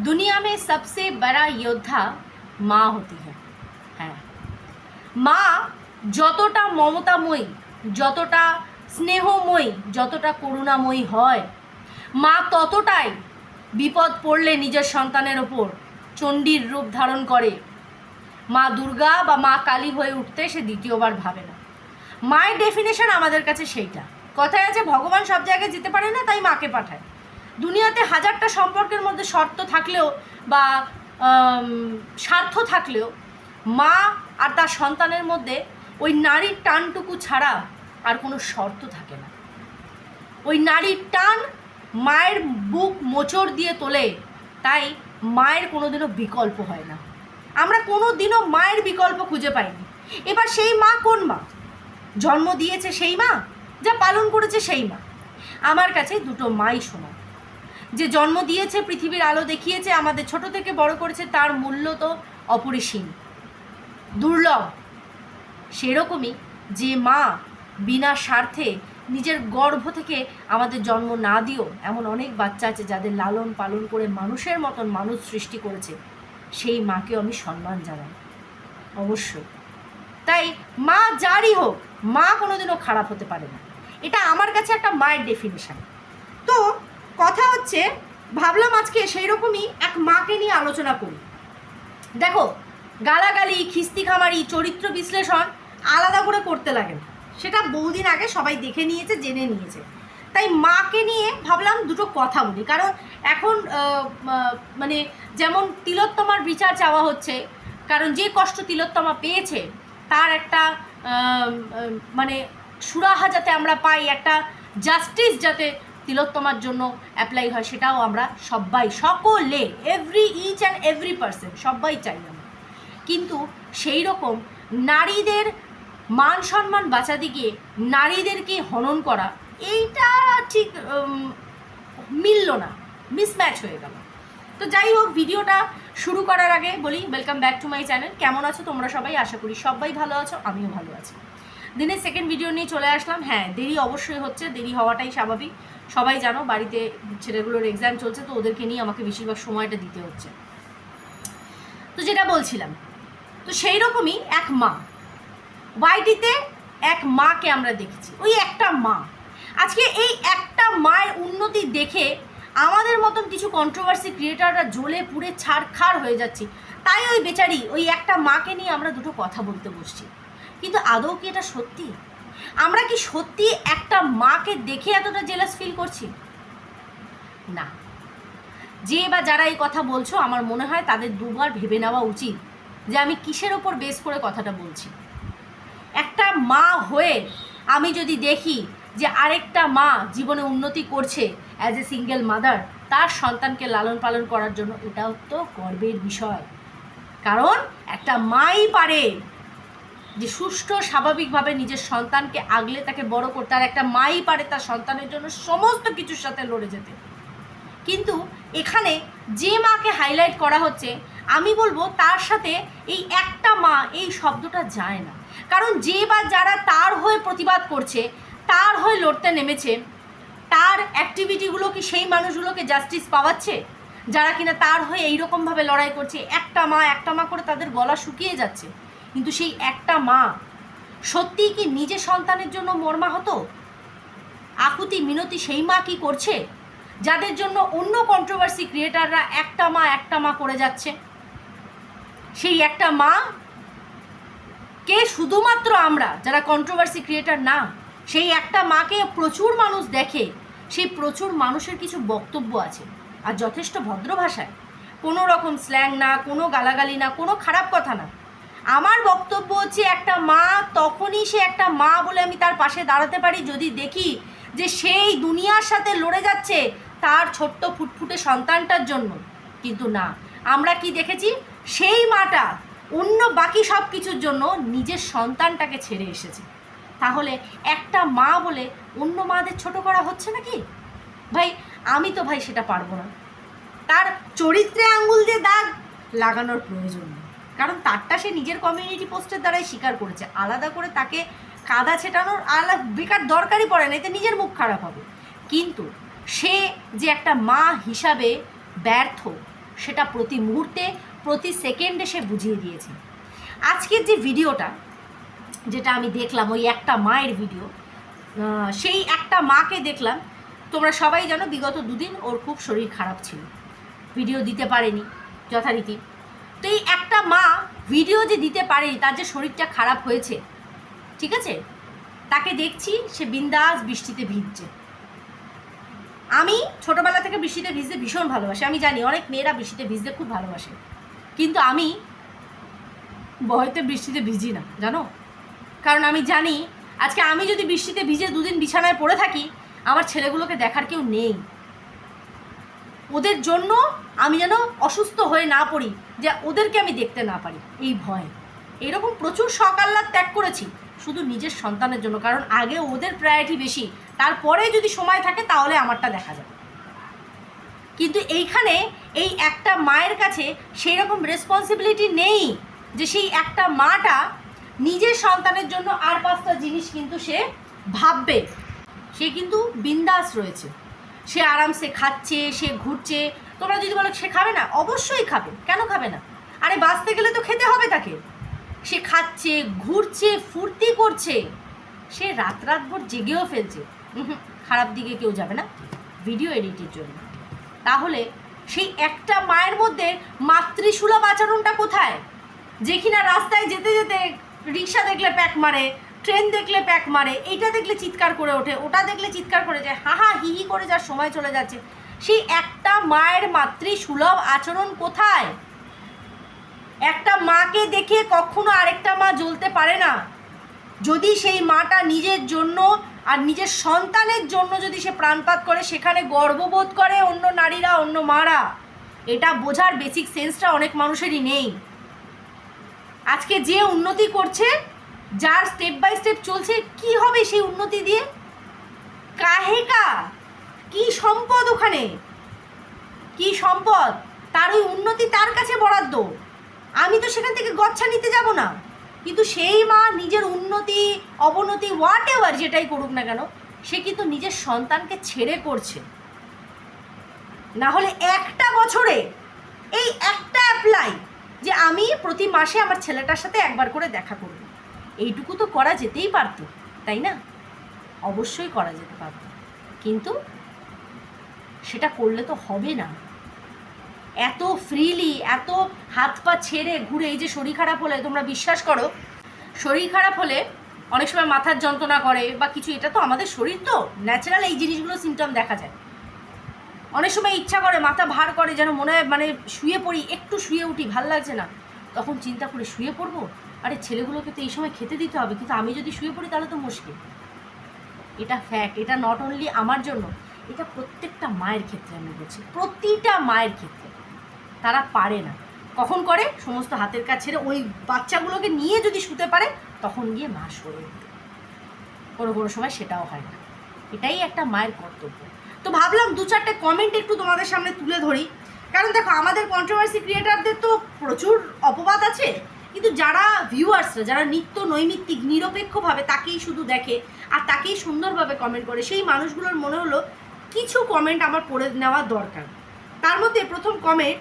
दुनिया में सबसे बड़ा योद्धा মা হতি হ্যাঁ হ্যাঁ মা যতটা মমতাময়ী যতটা স্নেহময়ী যতটা করুণাময়ী হয় মা ততটাই বিপদ পড়লে নিজের সন্তানের ওপর চণ্ডীর রূপ ধারণ করে মা দুর্গা বা মা কালী হয়ে উঠতে সে দ্বিতীয়বার ভাবে না মায়ের ডেফিনেশন আমাদের কাছে সেইটা কথায় আছে ভগবান সব জায়গায় যেতে পারে না তাই মাকে পাঠায় দুনিয়াতে হাজারটা সম্পর্কের মধ্যে শর্ত থাকলেও বা স্বার্থ থাকলেও মা আর তার সন্তানের মধ্যে ওই নারীর টানটুকু ছাড়া আর কোনো শর্ত থাকে না। ওই নারীর টান মায়ের বুক মোচড় দিয়ে তোলে, তাই মায়ের কোনোদিনও বিকল্প হয় না। আমরা কোনো দিনও মায়ের বিকল্প খুঁজে পাইনি। এবার সেই মা কোন মা? জন্ম দিয়েছে সেই মা, যা পালন করেছে সেই মা। আমার কাছে দুটো মাই সমান। যে জন্ম দিয়েছে, পৃথিবীর আলো দেখিয়েছে, আমাদের ছোট থেকে বড় করেছে, তার মূল্য তো অপরিসীম। দুর্লভ। সেরকমই যে মা বিনা স্বার্থে নিজের গর্ভ থেকে আমাদের জন্ম না দিও এমন অনেক বাচ্চা আছে যাদের লালন পালন করে মানুষের মতন মানুষ সৃষ্টি করেছে, সেই মাকেও আমি সম্মান জানাই। অবশ্যই তাই মা যারই হোক, মা কোনোদিনও খারাপ হতে পারে না। এটা আমার কাছে একটা মায়ের ডেফিনেশন হচ্ছে, ভাবলাম আজকে সেই রকমই এক মাকে নিয়ে আলোচনা করি। দেখো, গালাগালি খিস্তি খামারি চরিত্র বিশ্লেষণ আলাদা করে করতে লাগে না। সেটা বহুদিন আগে সবাই দেখে নিয়েছে, জেনে নিয়েছে। তাই মাকে নিয়ে ভাবলাম দুটো কথা বলি। কারণ এখন মানে যেমন তিলোত্তমার বিচার চাওয়া হচ্ছে, কারণ যে কষ্ট তিলোত্তমা পেয়েছে, তার একটা মানে সুরাহা যাতে আমরা পাই, একটা জাস্টিস যাতে তিলোত্তমার জন্য অ্যাপ্লাই হয়, সেটাও আমরা সবাই সকলে every each and every person সবাই চাই আমরা। কিন্তু সেই রকম নারীদের মান সম্মান বাঁচাতে গিয়ে নারীদেরকে হনন করা, এইটা ঠিক মিলল না মিসম্যাচ হয়ে গেল। তো যাই হোক, ভিডিওটা শুরু করার আগে বলি welcome back to my channel কেমন আছো তোমরা সবাই? আশা করি সবাই ভালো আছো, আমিও ভালো আছি। দিনের সেকেন্ড ভিডিও নিয়ে চলে আসলাম। হ্যাঁ দেরি অবশ্যই হচ্ছে, দেরি হওয়াটাই স্বাভাবিক। সবাই জানো, বাড়িতে ছেলেগুলোর এক্সাম চলছে, তো ওদেরকে নিয়ে আমাকে বেশিরভাগ সময়টা দিতে হচ্ছে। তো যেটা বলছিলাম, তো সেই রকমই এক মা। ওয়াইটিতে এক মাকে আমরা দেখেছি, ওই একটা মা। আজকে এই একটা মায়ের উন্নতি দেখে আমাদের মতন কিছু কন্ট্রোভার্সি ক্রিয়েটাররা জ্বলে পুড়ে ছাড়খাড় হয়ে যাচ্ছি। তাই ওই বেচারি, ওই একটা মাকে নিয়ে আমরা দুটো কথা বলতে বসছি। কিন্তু আদৌ কি এটা সত্যি? আমরা কি সত্যি একটা মাকে দেখে এতটা জেলাস ফিল করছি? না। যে বা যারা এই কথা বলছো, আমার মনে হয় তাদের দুবার ভেবে নেওয়া উচিত যে আমি কিসের ওপর বেস করে কথাটা বলছি। একটা মা হয়ে আমি যদি দেখি যে আরেকটা মা জীবনে উন্নতি করছে অ্যাজ এ সিঙ্গেল মাদার তার সন্তানকে লালন পালন করার জন্য এটাও তো গর্বের বিষয়। কারণ একটা মাই পারে যে সুষ্ঠু স্বাভাবিকভাবে নিজের সন্তানকে আগলে তাকে বড় করতে আর একটা মাই পারে তার সন্তানের জন্য সমস্ত কিছুর সাথে লড়ে যেতে। কিন্তু এখানে যে মাকে হাইলাইট করা হচ্ছে, আমি বলব তার সাথে এই একটা মা এই শব্দটা যায় না। কারণ যে বা যারা তার হয়ে প্রতিবাদ করছে, তার হয়ে লড়তে নেমেছে, তার অ্যাক্টিভিটিগুলো কি সেই মানুষগুলোকে জাস্টিস পাওয়াচ্ছে? যারা কিনা তার হয়ে এইরকমভাবে লড়াই করছে, একটা মা একটা মা করে তাদের গলা শুকিয়ে যাচ্ছে। কিন্তু সেই একটা মা সত্যিই কি নিজের সন্তানের জন্য মর্মাহত আকুতি, মিনতি সেই মা কি করছে? যাদের জন্য অন্য কন্ট্রোভার্সি ক্রিয়েটাররা একটা মা একটা মা করে যাচ্ছে। সেই একটা মা কে শুধুমাত্র আমরা, যারা কন্ট্রোভার্সি ক্রিয়েটার না, সেই একটা মাকে প্রচুর মানুষ দেখে, সেই প্রচুর মানুষের কিছু বক্তব্য আছে। আর যথেষ্ট ভদ্র ভাষায়। কোনো রকম স্ল্যাং না, কোনো গালাগালি না, কোনো খারাপ কথা না। আমার বক্তব্য হচ্ছে একটা মা, তখনই সে একটা মা বলে আমি তার পাশে দাঁড়াতে পারি যদি দেখি যে সেই দুনিয়ার সাথে লড়ে যাচ্ছে তার ছোট্ট ফুটফুটে সন্তানটার জন্য। কিন্তু না, আমরা কি দেখেছি? সেই মাটা অন্য বাকি সব কিছুর জন্য নিজের সন্তানটাকে ছেড়ে এসেছে। তাহলে একটা মা বলে অন্য মাদের ছোট করা হচ্ছে নাকি? ভাই, আমি তো ভাই সেটা পারব না। তার চরিত্রে আঙ্গুল দিয়ে দাগ লাগানোর প্রয়োজন নেই। কারণ তারটা সে নিজের কমিউনিটি পোস্টের দ্বারাই স্বীকার করেছে। আলাদা করে তাকে কাদা ছেটানোর আলাদা বেকার দরকারই পড়ে না, এতে নিজের মুখ খারাপ হবে। কিন্তু সে যে একটা মা হিসাবে ব্যর্থ, সেটা প্রতি মুহূর্তে, প্রতি সেকেন্ডে সে বুঝিয়ে দিয়েছে। আজকের যে ভিডিওটা, যেটা আমি দেখলাম, ওই একটা মায়ের ভিডিও সেই একটা মাকে দেখলাম, তোমরা সবাই জানো, বিগত দুদিন ওর খুব শরীর খারাপ ছিল। ভিডিও দিতে পারেনি, যথারীতি। তো এই একটা মা ভিডিও যে দিতে পারে, তার যে শরীরটা খারাপ হয়েছে, ঠিক আছে? তাকে দেখছি, সে বিন্দাস বৃষ্টিতে ভিজছে। আমি ছোটবেলা থেকে বৃষ্টিতে ভিজতে ভীষণ ভালোবাসি। আমি জানি অনেক মেয়েরা বৃষ্টিতে ভিজতে খুব ভালোবাসে। কিন্তু আমি ভয়তে বৃষ্টিতে ভিজি না, জানো? কারণ আমি জানি, আজকে আমি যদি বৃষ্টিতে ভিজে দুদিন বিছানায় পড়ে থাকি, আমার ছেলেগুলোকে দেখার কেউ নেই। ওদের জন্য আমি যেন অসুস্থ হয়ে না পড়ি, যে ওদেরকে আমি দেখতে না পারি। এই ভয়। এরকম প্রচুর আহ্লাদ ত্যাগ করেছি, শুধু নিজের সন্তানের জন্য, কারণ আগে ওদের প্রায়োরিটি বেশি। তারপরে যদি সময় থাকে, তাহলে আমারটা দেখা যাবে। কিন্তু এইখানে এই একটা মায়ের কাছে সেই রকম রেসপন্সিবিলিটি নেই, যে সেই একটা মাটা নিজের সন্তানের জন্য আর পাঁচটা জিনিস কিন্তু সে ভাববে। সে কিন্তু বিন্দাস রয়েছে। সে আরামসে খাচ্ছে, সে ঘুরছে। তোমরা যদি বলো সে খাবে না, অবশ্যই খাবে। কেন খাবে না? আরে বাঁচতে গেলে তো খেতে হবে তাকে। সে খাচ্ছে, ঘুরছে, ফুর্তি করছে। সে রাত রাত ভোর জেগেও ফেলছে। খারাপ দিকে কেউ যাবে না। ভিডিও এডিটের জন্য। তাহলে সেই একটা মায়ের মধ্যে মাতৃসুলভ আচরণটা কোথায়? যে কিনা রাস্তায় যেতে যেতে রিক্সা দেখলে প্যাক মারে ট্রেন দেখলে প্যাক মারে, এইটা দেখলে চিৎকার করে ওঠে, ওটা দেখলে চিৎকার করে যায়, হা হা, হি হি করে যার সময় চলে যাচ্ছে। সেই একটা মায়ের মাতৃ সুলভ আচরণ কোথায়? একটা মাকে দেখে কখনো আরেকটা মা জ্বলতে পারে না। যদি সেই মাটা নিজের জন্য আর নিজের সন্তানের জন্য যদি সে প্রাণপাত করে, সেখানে গর্ববোধ করে অন্য নারীরা, অন্য মারা। এটা বোঝার বেসিক সেন্সটা অনেক মানুষেরই নেই। আজকে যে উন্নতি করছে যার স্টেপ বাই স্টেপ চলছে, কি হবে সেই উন্নতি দিয়ে? কাহেকা কি? সম্পদ ওখানে? কি সম্পদ? তার ওই উন্নতি তার কাছে বরাদ্দ। আমি তো সেখান থেকে গচ্ছা নিতে যাব না। কিন্তু সেই মা নিজের উন্নতি, অবনতি হোয়াট এভার যেটাই করুক না কেন, সে কিন্তু নিজের সন্তানকে ছেড়ে করছে। না হলে একটা বছরে এই একটা অ্যাপ্লাই যে আমি প্রতি মাসে আমার ছেলেটার সাথে একবার করে দেখা করব। এইটুকু তো করা যেতেই পারতো, তাই না? অবশ্যই করা যেতে পারত। কিন্তু সেটা করলে তো হবে না। এত ফ্রিলি এত হাত পা ছেড়ে ঘুরে এই যে শরীর খারাপ হলে, তোমরা বিশ্বাস করো, শরীর খারাপ হলে অনেক সময় মাথার যন্ত্রণা করে বা কিছু, এটা তো আমাদের শরীর তো ন্যাচারাল এই জিনিসগুলো সিমটম দেখা যায়। অনেক সময় ইচ্ছা করে, মাথা ভার করে, যেন মনে হয় মানে শুয়ে পড়ি, একটু শুয়ে উঠি, ভালো লাগছে না। তখন চিন্তা করে শুয়ে পড়ব? আরে ছেলেগুলোকে তো এই সময় খেতে দিতে হবে, কিন্তু আমি যদি শুয়ে পড়ি তাহলে তো মুশকিল। এটা ফ্যাক্ট এটা নট অনলি আমার জন্য, এটা প্রত্যেকটা মায়ের ক্ষেত্রে আমি বলছি, প্রতিটা মায়ের ক্ষেত্রে। তারা পারে না। কখন করে? সমস্ত হাতের কাজ ছেড়ে ওই বাচ্চাগুলোকে নিয়ে যদি শুতে পারে, তখন গিয়ে মা সরে উঠবে। কোনো কোনো সময় সেটাও হয় না। এটাই একটা মায়ের কর্তব্য। তো ভাবলাম দু চারটে কমেন্ট একটু তোমাদের সামনে তুলে ধরি। কারণ দেখো, আমাদের কন্ট্রোভার্সি ক্রিয়েটারদের তো প্রচুর অপবাদ আছে। কিন্তু যারা ভিউয়ার্সরা যারা নিত্য নৈমিত্তিক, নিরপেক্ষভাবে তাকেই শুধু দেখে আর তাকেই সুন্দরভাবে কমেন্ট করে, সেই মানুষগুলোর মনে হলো কিছু কমেন্ট আমার পড়ে নেওয়া দরকার। তার মধ্যে প্রথম কমেন্ট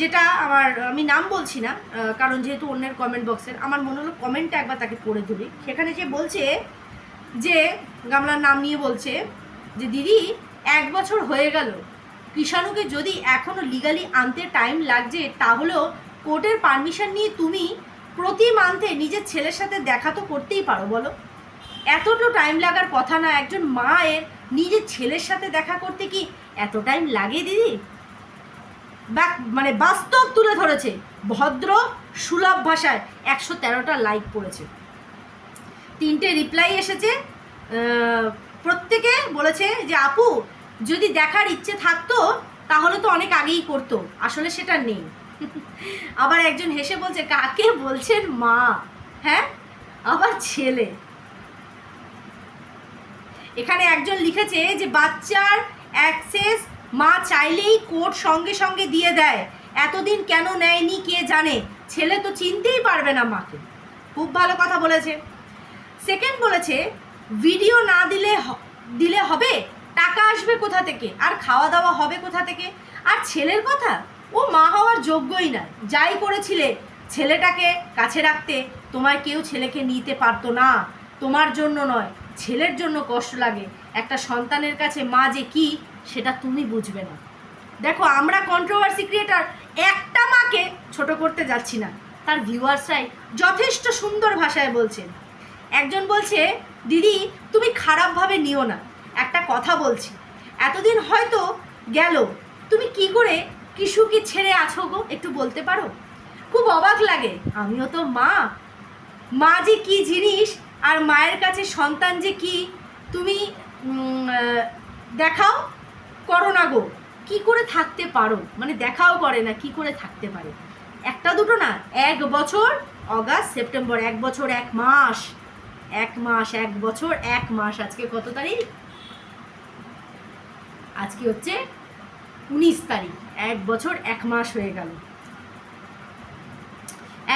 যেটা আমার, আমি নাম বলছি না কারণ যেহেতু অন্যের কমেন্ট বক্সের আমার মনে হলো কমেন্টটা একবার তাকে পড়ে ধরি। সেখানে যে বলছে যে, গামলার নাম নিয়ে বলছে যে, দিদি, এক বছর হয়ে গেল। কৃষাণুকে যদি এখনও লিগালি আনতে টাইম লাগছে, তাহলেও কোর্টের পারমিশন নিয়ে তুমি প্রতি মান্থে নিজের ছেলের সাথে দেখা তো করতেই পারো, বলো। এতটা টাইম লাগার কথা না, একজন মায়ের নিজের ছেলের সাথে দেখা করতে কি এত টাইম লাগে দিদি? মানে বাস্তব তুলে ধরেছে, ভদ্র, সুলভ ভাষায় একশো তেরোটা লাইক পড়েছে তিনটে রিপ্লাই এসেছে প্রত্যেকে বলেছে যে, আপু, যদি দেখার ইচ্ছে থাকতো, তাহলে তো অনেক আগেই করতো, আসলে সেটা নেই। আবার একজন হেসে বলছে, কাকে বলছেন মা? হ্যাঁ? আবার ছেলে। এখানে একজন লিখেছে যে, বাচ্চার অ্যাক্সেস মা চাইলেই কোর্ট সঙ্গে সঙ্গে দিয়ে দেয়। এতদিন কেন নেয়নি কে জানে? ছেলে তো চিনতেই পারবে না মাকে। খুব ভালো কথা বলেছে। সেকেন্ড বলেছে, ভিডিও না দিলে দিলে হবে? টাকা আসবে কোথা থেকে? আর খাওয়া দাওয়া হবে কোথা থেকে? আর ছেলের কথা? ও মা হওয়ার যোগ্যই না। যাই করেছিলে, ছেলেটাকে কাছে রাখতে তোমার কেউ ছেলেকে নিতে পারতো না। তোমার জন্য নয়, ছেলের জন্য কষ্ট লাগে। একটা সন্তানের কাছে মা যে কি, সেটা তুমি বুঝবে না। দেখো, আমরা কন্ট্রোভার্সি ক্রিয়েটার একটা মাকে ছোট করতে যাচ্ছি না। তার ভিউয়ার্সরাই যথেষ্ট সুন্দর ভাষায় বলছেন। একজন বলছে, দিদি, তুমি খারাপভাবে নিও না। একটা কথা বলছি। এতদিন হয়তো গেল, তুমি কি করে কিশুকে ছেড়ে আছো গো? একটু বলতে পারো? খুব অবাক লাগে। আমিও তো মা। মা যে কি জিনিস, আর মায়ের কাছে সন্তান যে কি, তুমি দেখাও? করো না গো। কি করে থাকতে পারো? মানে দেখাও করে না, কি করে থাকতে পারে? একটা দুটো না, এক বছর, অগাস্ট, সেপ্টেম্বর, এক বছর, এক মাস। এক মাস, এক বছর, এক মাস। আজকে কত তারিখ? আজকে হচ্ছে উনিশ তারিখ, এক বছর, এক মাস হয়ে গেল।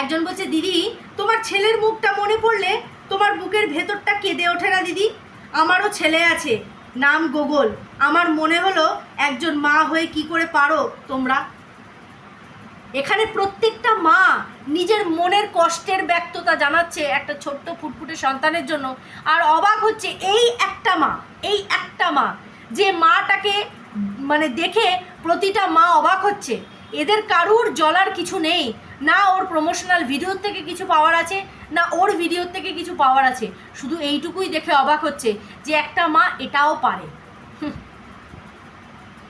একজন বলছে, দিদি, তোমার ছেলের মুখটা মনে পড়লে তোমার বুকের ভেতরটা কেঁদে ওঠে না, দিদি? আমারও ছেলে আছে, নাম গোগল। আমার মনে হলো একজন মা হয়ে কি করে পারো তোমরা? এখানে প্রত্যেকটা মা নিজের মনের কষ্টের ব্যক্ততা জানাচ্ছে একটা ছোট্ট ফুটফুটে সন্তানের জন্য। আর অবাক হচ্ছে, এই একটা মা, এই একটা মা, যে মাটাকে মানে দেখে প্রতিটা মা অবাক হচ্ছে। এদের কারুর জলার কিছু নেই। না ওর প্রমোশনাল ভিডিওর থেকে কিছু পাওয়ার আছে, না ওর ভিডিওর থেকে কিছু পাওয়ার আছে। শুধু এইটুকুই দেখে অবাক হচ্ছে যে একটা মা এটাও পারে।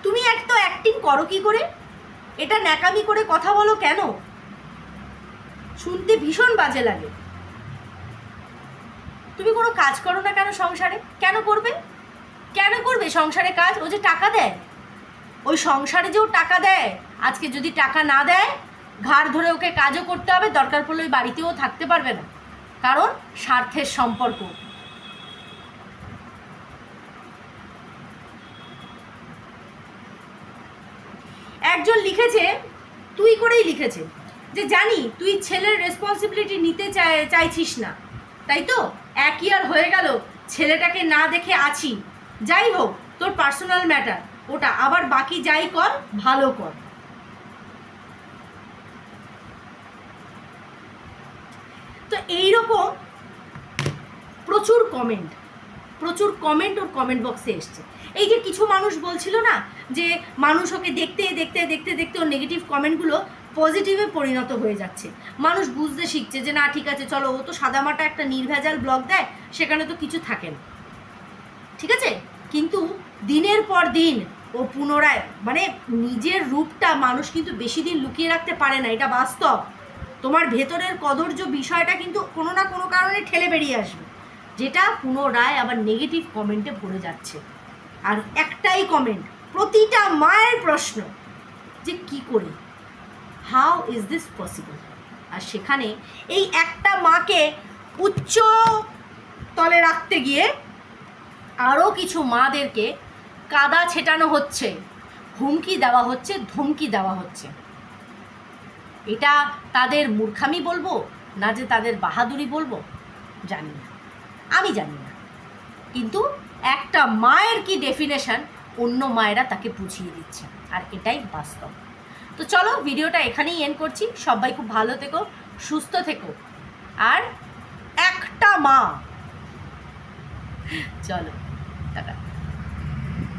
তুমি এক তো অ্যাক্টিং করো কি করে? এটা ন্যাকামি করে কথা বলো কেন? শুনতে ভীষণ বাজে লাগে। তুমি কোনো কাজ করো না কেন সংসারে? কেন করবে? কেন করবে সংসারে কাজ? ও যে টাকা দেয়। ওই সংসারে যে ও টাকা দেয়, আজকে যদি টাকা না দেয়, ঘাড় ধরে ওকে কাজও করতে হবে, দরকার পড়লে ওই বাড়িতেও থাকতে পারবে না। কারণ স্বার্থের সম্পর্ক। একজন লিখেছে, তুই করেই লিখেছে, যে জানি তুই ছেলের রেসপন্সিবিলিটি নিতে চাই চাইছিস না। তাই তো? এক ইয়ার হয়ে গেল, ছেলেটাকে না দেখে আছি। যাই হোক, তোর পার্সোনাল ম্যাটার ওটা। আবার বাকি যাই কর, ভালো কর। তো এইরকম প্রচুর কমেন্ট প্রচুর কমেন্ট ওর কমেন্ট বক্সে এসছে। এই যে কিছু মানুষ বলছিল না, যে মানুষ ওকে দেখতে দেখতে দেখতে দেখতে ওর নেগেটিভ কমেন্টগুলো পজিটিভে পরিণত হয়ে যাচ্ছে। মানুষ বুঝতে শিখছে যে, না, ঠিক আছে, চলো, ও তো সাদামাটা একটা নির্ভেজাল ব্লগ দেয়, সেখানে তো কিছু থাকে না। ঠিক আছে? কিন্তু দিনের পর দিন ও পুনরায় মানে নিজের রূপটা মানুষ কিন্তু বেশি দিন লুকিয়ে রাখতে পারে না, এটা বাস্তব। তোমার ভেতরের কদর্য বিষয়টা কিন্তু কোনো না কোনো কারণে ঠেলে বেরিয়ে আসবে, যেটা পুনরায় আবার নেগেটিভ কমেন্টে ভরে যাচ্ছে। আর একটাই কমেন্ট প্রতিটা মায়ের প্রশ্ন যে কি করে? হাউ ইজ দিস পসিবল আর সেখানে এই একটা মাকে উচ্চ তলে রাখতে গিয়ে আরও কিছু মাদেরকে কাদা ছেটানো হচ্ছে, হুমকি দেওয়া হচ্ছে, ধমকি দেওয়া হচ্ছে। এটা তাদের মূর্খামি বলব না যে তাদের বাহাদুরি বলব? জানি না। আমি জানি না। কিন্তু একটা মায়ের কি ডেফিনেশন অন্য মায়েরা তাকে বুঝিয়ে দিচ্ছে। আর এটাই বাস্তব। তো চলো ভিডিওটা এখানেই এন্ড করছি। সবাই খুব ভালো থেকো, সুস্থ থেকো। আর একটা মা। চলো, টাটা।